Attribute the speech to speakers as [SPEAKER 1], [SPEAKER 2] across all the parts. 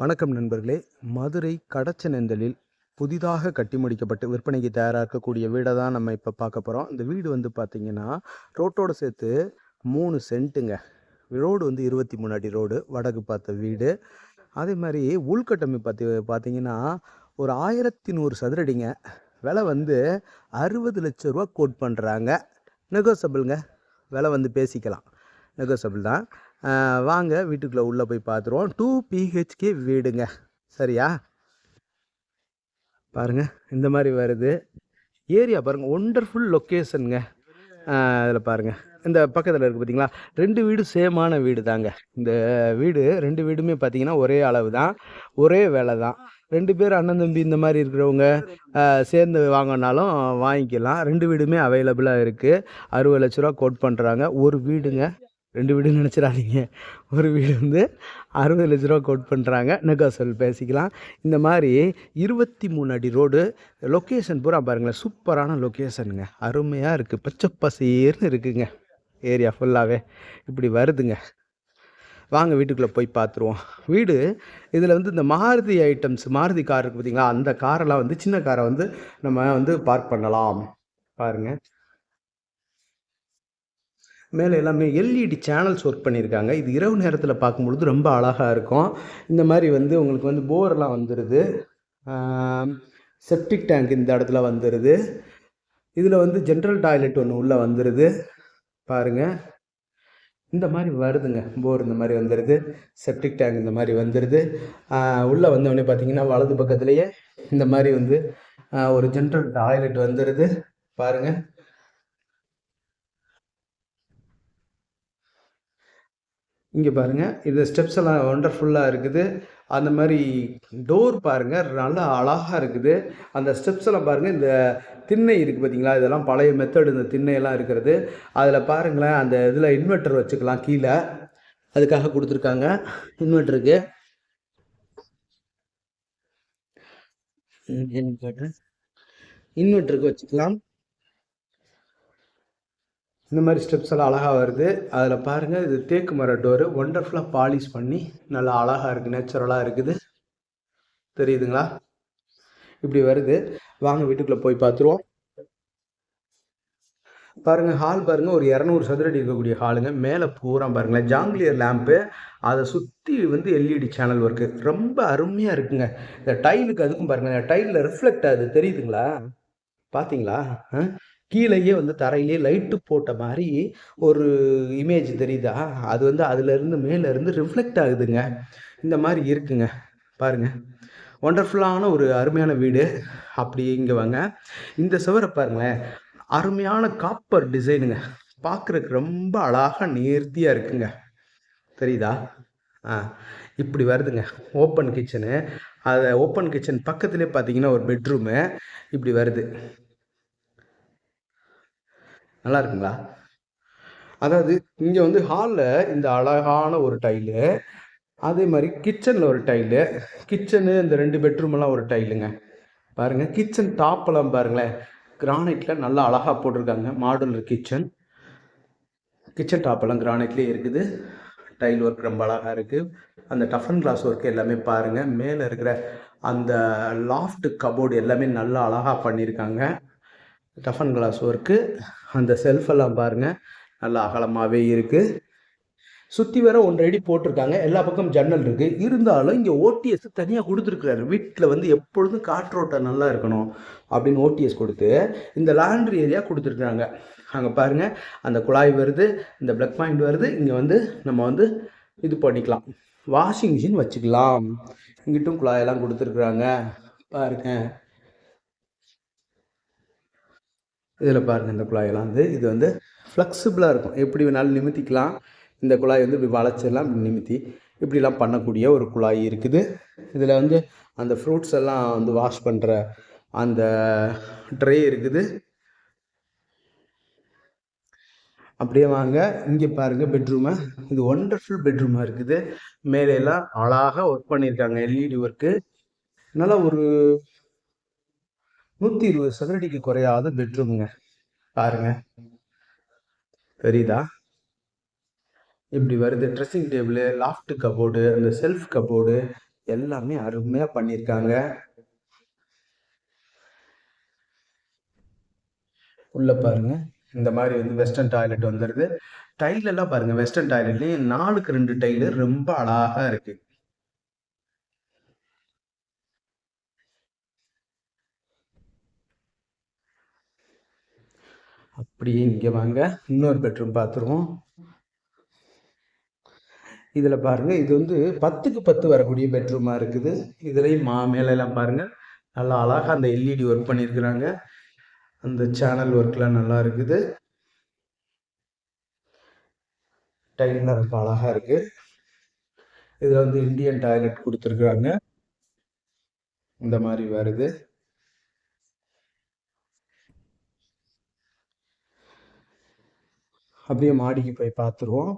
[SPEAKER 1] வணக்கம் நண்பர்களே. மதுரை கடச்சநெந்தலில் புதிதாக கட்டி முடிக்கப்பட்டு விற்பனைக்கு தயாராக இருக்கக்கூடிய வீடை தான் நம்ம இப்போ பார்க்க போகிறோம் இந்த வீடு வந்து பார்த்திங்கன்னா ரோட்டோட சேர்த்து மூணு சென்ட்டுங்க. ரோடு வந்து இருபத்தி மூணு அடி ரோடு வடக்கு பார்த்த வீடு. அதே மாதிரி உள்கட்டமைப்பு பார்த்து பார்த்தீங்கன்னா ஒரு ஆயிரத்தி நூறு சதுரடிங்க. விலை வந்து அறுபது லட்ச ரூபா கோட் பண்ணுறாங்க நெகோசபிள்ங்க விலை வந்து பேசிக்கலாம். நெகோசபிள் தான். வாங்க வீட்டுக்குள்ளே உள்ளே போய் பார்த்துருவோம் டூ பிஹெச்கே வீடுங்க. சரியா? பாருங்க இந்த மாதிரி வருது. ஏரியா பாருங்கள் ஒண்டர்ஃபுல் லொக்கேஷனுங்க அதில் பாருங்கள் இந்த பக்கத்தில் இருக்குது பார்த்தீங்களா ரெண்டு வீடு சேமான வீடு தாங்க இந்த வீடு ரெண்டு வீடுமே பார்த்தீங்கன்னா ஒரே அளவு தான் ஒரே வேலை தான் ரெண்டு பேர் அண்ணன் தம்பி இந்த மாதிரி இருக்கிறவங்க சேர்ந்து வாங்கினாலும் வாங்கிக்கலாம். ரெண்டு வீடுமே அவைலபிளாக இருக்குது அறுபது லட்ச ரூபா கோட் பண்ணுறாங்க ஒரு வீடுங்க. ரெண்டு வீடு நினச்சிடாதீங்க. ஒரு வீடு வந்து அறுபது லட்ச ரூபா கோட் பண்ணுறாங்க நெகோசல் பேசிக்கலாம். இந்த மாதிரி இருபத்தி மூணு அடி ரோடு லொக்கேஷன் பூரா பாருங்களேன். சூப்பரான லொக்கேஷனுங்க அருமையாக இருக்குது பச்சை பசேர்னு இருக்குங்க. ஏரியா ஃபுல்லாகவே இப்படி வருதுங்க. வாங்க வீட்டுக்குள்ளே போய் பார்த்துருவோம் வீடு இதில் வந்து இந்த மாருதி ஐட்டம்ஸ் மாருதி கார் இருக்குது பார்த்தீங்களா அந்த காரெல்லாம் வந்து சின்ன காரை வந்து நம்ம வந்து பார்க் பண்ணலாம். பாருங்கள் மேலே எல்லாமே எல்இடி சேனல்ஸ் ஒர்க் பண்ணியிருக்காங்க. இது இரவு நேரத்தில் பார்க்கும்பொழுது ரொம்ப அழகாக இருக்கும். இந்த மாதிரி வந்து உங்களுக்கு வந்து போரெல்லாம் வந்துடுது செப்டிக் டேங்க் இந்த இடத்துல வந்துடுது இதில் வந்து ஜென்ரல் டாய்லெட் ஒன்று உள்ளே வந்துடுது பாருங்கள் இந்த மாதிரி வருதுங்க. போர் இந்த மாதிரி வந்துடுது செப்டிக் டேங்க் இந்த மாதிரி வந்துடுது உள்ளே வந்தவொடனே பார்த்தீங்கன்னா வலது பக்கத்துலேயே இந்த மாதிரி வந்து ஒரு ஜென்ரல் டாய்லெட் வந்துடுது பாருங்கள் இங்கே பாருங்கள் இது ஸ்டெப்ஸ் எல்லாம் ஒண்டர்ஃபுல்லாக இருக்குது. அந்த மாதிரி டோர் பாருங்கள் நல்லா அழகாக இருக்குது. அந்த ஸ்டெப்ஸ் எல்லாம் பாருங்கள் இந்த திண்ணை இருக்குது பார்த்தீங்களா இதெல்லாம் பழைய மெத்தடு இந்த திண்ணையெல்லாம் இருக்கிறது. அதில் பாருங்களேன் அந்த இதில் இன்வெர்ட்டர் வச்சுக்கலாம் கீழே. அதுக்காக கொடுத்துருக்காங்க. இன்வெர்ட்டருக்கு இன்வெர்ட்டருக்கு வச்சுக்கலாம். இந்த மாதிரி ஸ்டெப்ஸ் எல்லாம் அழகாக வருது. அதில் பாருங்கள் இது தேக்கு மர டோரு. ஒண்டர்ஃபுல்லாக பாலிஷ் பண்ணி நல்லா அழகாக இருக்குது நேச்சுரலாக இருக்குது. தெரியுதுங்களா? இப்படி வருது. வாங்க வீட்டுக்குள்ளே போய் பார்த்துருவோம். பாருங்கள் ஹால் பாருங்கள் ஒரு இரநூறு சதுரடி இருக்கக்கூடிய ஹாலுங்க மேலே பூரா பாருங்களேன் ஜாங்கிலியர் லேம்ப்பு அதை சுற்றி வந்து எல்இடி சேனல் ஒர்க்கு ரொம்ப அருமையாக இருக்குங்க. இந்த டைலுக்கு அதுக்கும் பாருங்கள் டைலில் ரிஃப்ளெக்ட் ஆகுது. தெரியுதுங்களா? பார்த்தீங்களா ஆ? கீழேயே வந்து தரையிலேயே லைட்டு போட்ட மாதிரி ஒரு இமேஜ் தெரியுதா? அது வந்து அதுலேருந்து மேலேருந்து ரிஃப்ளெக்ட் ஆகுதுங்க. இந்த மாதிரி இருக்குங்க. பாருங்க. ஒண்டர்ஃபுல்லான ஒரு அருமையான வீடு. அப்படி இங்கே வாங்க. இந்த சுவரை பாருங்களேன். அருமையான காப்பர் டிசைனுங்க பார்க்குறதுக்கு ரொம்ப அழகாக நேர்த்தியாக இருக்குங்க. தெரியுதா? ஆ இப்படி வருதுங்க. ஓப்பன் கிச்சனு அதை ஓப்பன் கிச்சன் பக்கத்துலேயே பார்த்தீங்கன்னா ஒரு பெட்ரூமு இப்படி வருது. நல்லா இருக்குங்களா அதாவது இங்கே வந்து ஹாலில் இந்த அழகான ஒரு டைலு அதே மாதிரி கிச்சனில் ஒரு டைலு கிச்சனு இந்த ரெண்டு பெட்ரூமெல்லாம் ஒரு டைலுங்க பாருங்கள் கிச்சன் டாப்பெல்லாம் பாருங்களேன். கிரானைட்டில் நல்லா அழகாக போட்டிருக்காங்க. மாடுலர் கிச்சன் கிச்சன் டாப்பெல்லாம் கிரானைட்லேயே இருக்குது. டைல் ஒர்க் ரொம்ப அழகாக இருக்குது அந்த டஃபன் கிளாஸ் ஒர்க் எல்லாமே பாருங்கள் மேலே இருக்கிற அந்த லாஃப்ட் கபோர்டு எல்லாமே நல்லா அழகாக பண்ணியிருக்காங்க டஃபன் கிளாஸ் ஒர்க்கு. அந்த செல்ஃபெல்லாம் பாருங்கள் நல்லா அகலமாகவே இருக்குது சுற்றி வர ஒன்றரை அடி போட்டிருக்காங்க. எல்லா பக்கம் ஜன்னல் இருக்குது இருந்தாலும் இங்கே ஓடிஎஸ் தனியாக கொடுத்துருக்குறாரு. வீட்டில் வந்து எப்பொழுதும் காற்றோட்டம் நல்லா இருக்கணும் அப்படின்னு ஓடிஎஸ் கொடுத்து இந்த லாண்ட்ரி ஏரியா கொடுத்துருக்குறாங்க. அங்கே பாருங்கள் அந்த குழாய் வருது. இந்த பிளக் பாயிண்ட் வருது. இங்கே வந்து நம்ம வந்து இது பண்ணிக்கலாம். வாஷிங் மிஷின் வச்சுக்கலாம். இங்கிட்டும் குழாயெல்லாம் கொடுத்துருக்குறாங்க. பாருங்கள் இதில் பாருங்கள் இந்த குழாயெல்லாம் வந்து இது வந்து ஃப்ளெக்சிபிளாக இருக்கும். எப்படி வேணாலும் நிமித்திக்கலாம். இந்த குழாய் வந்து இப்படி வளைச்சிடலாம் இப்படி நிமித்தி. இப்படிலாம் பண்ணக்கூடிய ஒரு குழாய் இருக்குது. இதில் வந்து அந்த ஃப்ரூட்ஸ் எல்லாம் வந்து வாஷ் பண்ணுற அந்த ட்ரே இருக்குது. அப்படியே வாங்க. இங்கே பாருங்கள் பெட்ரூமை இது ஒண்டர்ஃபுல் பெட்ரூமாக இருக்குது. மேலே எல்லாம் அழகாக ஒர்க் பண்ணியிருக்காங்க. எல்இடி ஒர்க்கு நல்லா ஒரு நூற்றி இருபது சதுரடிக்கு குறையாத பெட்ரூமுங்க. பாருங்க. தெரியுதா? இப்படி வருது. ட்ரெஸ்ஸிங் டேபிள் லாஃப்ட் கபோர்டு அந்த செல்ஃப் கபோர்டு எல்லாமே அருமையா பண்ணியிருக்காங்க. உள்ள பாருங்க. இந்த மாதிரி வந்து வெஸ்டர்ன் டாய்லெட் வந்துடுது டைல் எல்லாம் பாருங்க. வெஸ்டர்ன் டாய்லெட்லயும் நாலுக்கு ரெண்டு டைலு ரொம்ப அழகா இருக்கு. அப்படியே இங்கே வாங்க. இன்னொரு பெட்ரூம் பார்த்துருவோம் இதில் பாருங்கள் இது வந்து பத்துக்கு பத்து வரக்கூடிய பெட்ரூமாக இருக்குது. இதுலேயும் மா மேலெல்லாம் பாருங்க. நல்லா அழகாக அந்த எல்இடி ஒர்க் பண்ணியிருக்கிறாங்க அந்த சேனல் ஒர்க்லாம் நல்லா இருக்குது. டைல்லாம் ரொம்ப அழகாக இருக்குது இதில் வந்து இந்தியன் டாய்லெட் கொடுத்துருக்குறாங்க. இந்த மாதிரி வருது. அப்படியே மாடிக்கு போய் பார்த்துருவோம்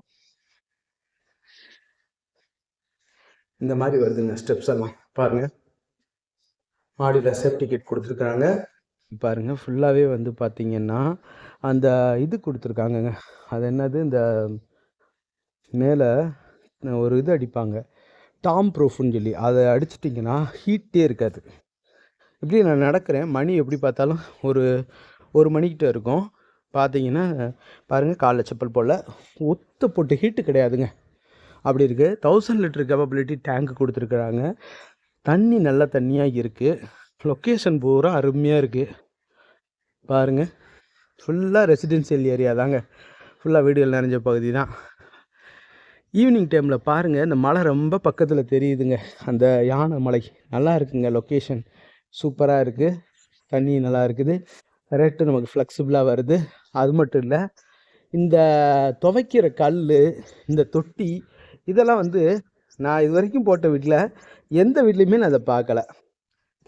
[SPEAKER 1] இந்த மாதிரி வருதுங்க ஸ்டெப்ஸ் எல்லாம். பாருங்க. மாடியில் சேஃப்டி கிட் கொடுத்துருக்குறாங்க பாருங்க ஃபுல்லாகவே வந்து பார்த்தீங்கன்னா அந்த இது கொடுத்துருக்காங்கங்க. அது என்னது? இந்த மேலே ஒரு இது அடிப்பாங்க. டாம் ப்ரூஃப்னு சொல்லி. அதை அடிச்சிட்டிங்கன்னா ஹீட்டே இருக்காது. இப்படி நான் நடக்கிறேன். மணி எப்படி பார்த்தாலும் ஒரு ஒரு மணிக்கிட்ட இருக்கும். பார்த்தீங்கன்னா பாருங்கள் காலைல செப்பல் போல் ஒத்து போட்டு ஹீட்டு கிடையாதுங்க. அப்படி இருக்குது தௌசண்ட் லிட்டர் கேப்பபிலிட்டி டேங்க் கொடுத்துருக்குறாங்க. தண்ணி நல்ல தண்ணியாக இருக்குது லொக்கேஷன் பூரா அருமையாக இருக்குது பாருங்கள் ஃபுல்லாக ரெசிடென்சியல் ஏரியா தாங்க. ஃபுல்லாக வீடுகள் நிறைஞ்ச பகுதி தான் ஈவினிங் டைமில் பாருங்கள் இந்த மலை ரொம்ப பக்கத்தில் தெரியுதுங்க. அந்த யானை மலை. நல்லா இருக்குங்க லொக்கேஷன் சூப்பராக இருக்குது தண்ணி நல்லா இருக்குது. ரேட்டு நமக்கு ஃப்ளெக்சிபிளாக வருது. அது மட்டும் இல்லை இந்த துவைக்கிற கல் இந்த தொட்டி இதெல்லாம் வந்து நான் இது வரைக்கும் போட்ட வீட்டில் எந்த வீட்லேயுமே நான் அதை பார்க்கல.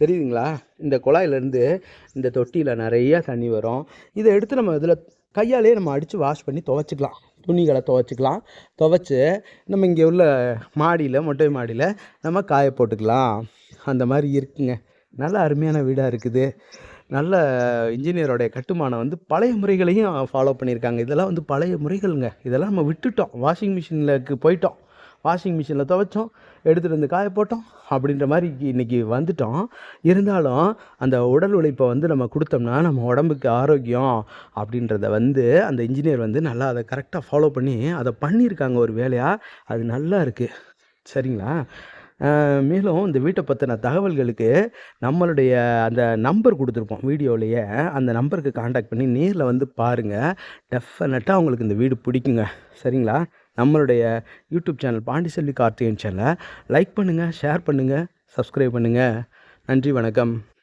[SPEAKER 1] தெரியுதுங்களா? இந்த குழாயிலேருந்து இந்த தொட்டியில் நிறையா தண்ணி வரும். இதை எடுத்து நம்ம இதில் கையாலே நம்ம அடித்து வாஷ் பண்ணி துவைச்சிக்கலாம். துணிகளை துவைச்சிக்கலாம். துவைச்சி நம்ம இங்கே உள்ள மாடியில் மொட்டை மாடியில் நம்ம காய போட்டுக்கலாம். அந்த மாதிரி இருக்குங்க. நல்ல அருமையான வீடாக இருக்குது. நல்ல இன்ஜினியரோடைய கட்டுமானம் வந்து பழைய முறைகளையும் ஃபாலோ பண்ணியிருக்காங்க. இதெல்லாம் வந்து பழைய முறைகள்ங்க. இதெல்லாம் நம்ம விட்டுட்டோம். வாஷிங் மிஷினில் போயிட்டோம். வாஷிங் மிஷினில் துவைச்சோம். எடுத்துகிட்டு வந்து காய போட்டோம். அப்படின்ற மாதிரி இன்றைக்கி வந்துட்டோம். இருந்தாலும் அந்த உடல் உழைப்பை வந்து நம்ம கொடுத்தோம்னா நம்ம உடம்புக்கு ஆரோக்கியம் அப்படின்றத வந்து அந்த இன்ஜினியர் வந்து நல்லா அதை கரெக்டாக ஃபாலோ பண்ணி அதை பண்ணியிருக்காங்க ஒரு வேலையாக அது நல்லா இருக்குது சரிங்களா? மேலும் இந்த வீட்டை பற்றின தகவல்களுக்கு நம்மளுடைய அந்த நம்பர் கொடுத்துருப்போம் வீடியோலையே. அந்த நம்பருக்கு காண்டாக்ட் பண்ணி நேரில் வந்து பாருங்கள் டெஃபினட்டாக உங்களுக்கு இந்த வீடு பிடிக்குங்க. சரிங்களா? நம்மளுடைய யூடியூப் சேனல் பாண்டிச்செல்வி கார்த்திகேயன் சேனலை லைக் பண்ணுங்கள் ஷேர் பண்ணுங்கள் சப்ஸ்கிரைப் பண்ணுங்கள் நன்றி வணக்கம்.